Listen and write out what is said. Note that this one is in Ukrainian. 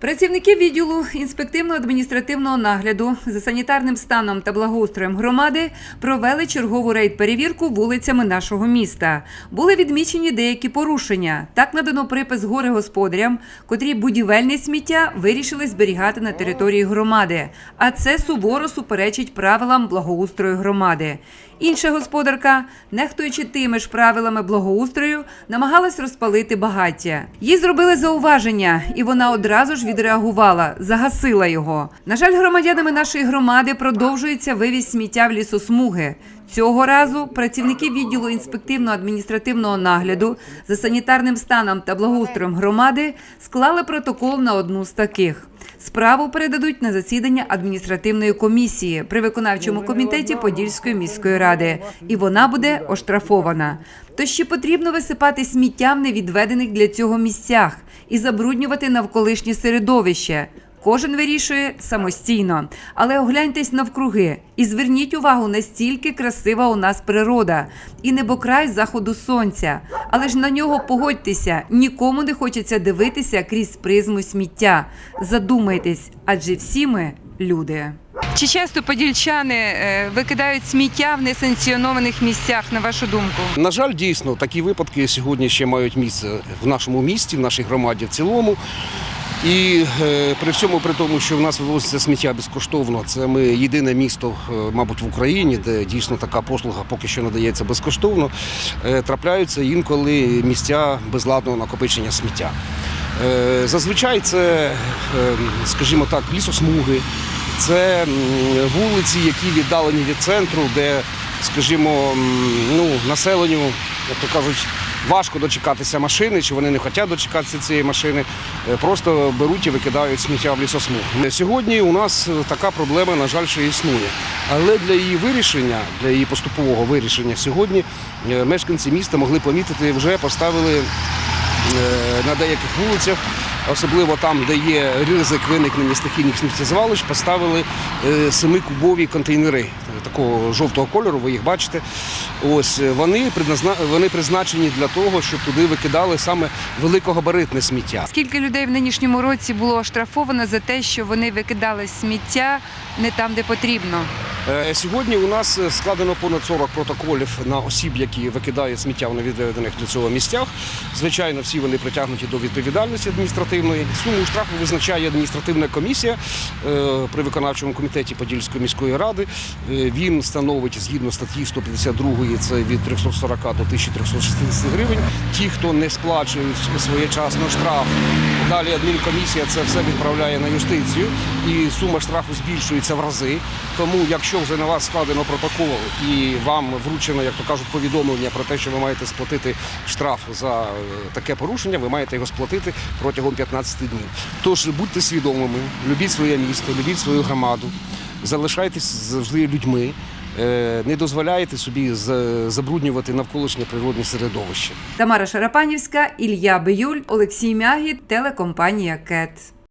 Працівники відділу інспективно-адміністративного нагляду за санітарним станом та благоустроєм громади провели чергову рейд-перевірку вулицями нашого міста. Були відмічені деякі порушення. Так надано припис гори господарям, котрі будівельне сміття вирішили зберігати на території громади. А це суворо суперечить правилам благоустрою громади. Інша господарка, нехтуючи тими ж правилами благоустрою, намагалась розпалити багаття. Їй зробили зауваження, і вона одразу ж відреагувала, загасила його. На жаль, громадянами нашої громади продовжується вивіз сміття в лісосмуги. Цього разу працівники відділу інспективно-адміністративного нагляду за санітарним станом та благоустроєм громади склали протокол на одну з таких. Справу передадуть на засідання адміністративної комісії при виконавчому комітеті Подільської міської ради, і вона буде оштрафована. Тож ще потрібно висипати сміття в невідведених для цього місцях і забруднювати навколишнє середовище. Кожен вирішує самостійно, але огляньтесь навкруги і зверніть увагу, настільки красива у нас природа і небокрай заходу сонця. Але ж на нього погодьтеся, нікому не хочеться дивитися крізь призму сміття. Задумайтесь, адже всі ми люди. Чи часто подільчани е, викидають сміття в несанкціонованих місцях, на вашу думку? На жаль, дійсно, такі випадки сьогодні ще мають місце в нашому місті, в нашій громаді в цілому. І е, при всьому при тому, що в нас вивозиться сміття безкоштовно, це ми єдине місто, е, мабуть, в Україні, де дійсно така послуга поки що надається безкоштовно. Трапляються інколи місця безладного накопичення сміття. Зазвичай це, скажімо так, лісосмуги, це вулиці, які віддалені від центру, де, скажімо, ну, населенню, як то кажуть, важко дочекатися машини, чи вони не хочуть дочекатися цієї машини, е, просто беруть і викидають сміття в лісосмуг. Сьогодні у нас така проблема, на жаль, що існує. Але для її вирішення, для її поступового вирішення сьогодні е, мешканці міста могли помітити, вже поставили е, на деяких вулицях, особливо там, де є ризик виникнення стихійних сміттєзвалищ, поставили е, семикубові контейнери такого жовтого кольору, ви їх бачите. Ось е, вони вони призначені для того, щоб туди викидали саме великогабаритне сміття. Скільки людей в нинішньому році було оштрафовано за те, що вони викидали сміття не там, де потрібно? Е, Сьогодні у нас е, складено понад 40 протоколів на осіб, які викидають сміття в невідведених для цього місцях. Звичайно, всі вони притягнуті до відповідальності адміністративної. Суму штрафу визначає адміністративна комісія е, при виконавчому комітеті Подільської міської ради. Він становить згідно статті 152, це від 340 до 1360 гривень. Ті, хто не сплачують своєчасно штраф, далі адмінкомісія це все відправляє на юстицію, і сума штрафу збільшується в рази. Тому, якщо вже на вас складено протокол і вам вручено, як то кажуть, повідомлення про те, що ви маєте сплатити штраф за е, таке порушення, ви маєте його сплатити протягом 15 днів. Тож будьте свідомими, любіть своє місто, любіть свою громаду, залишайтесь завжди людьми. е, Не дозволяйте собі забруднювати навколишнє природне середовище. Тамара Шарапанівська, Ілля Биюль, Олексій Мягі, телекомпанія КЕТ.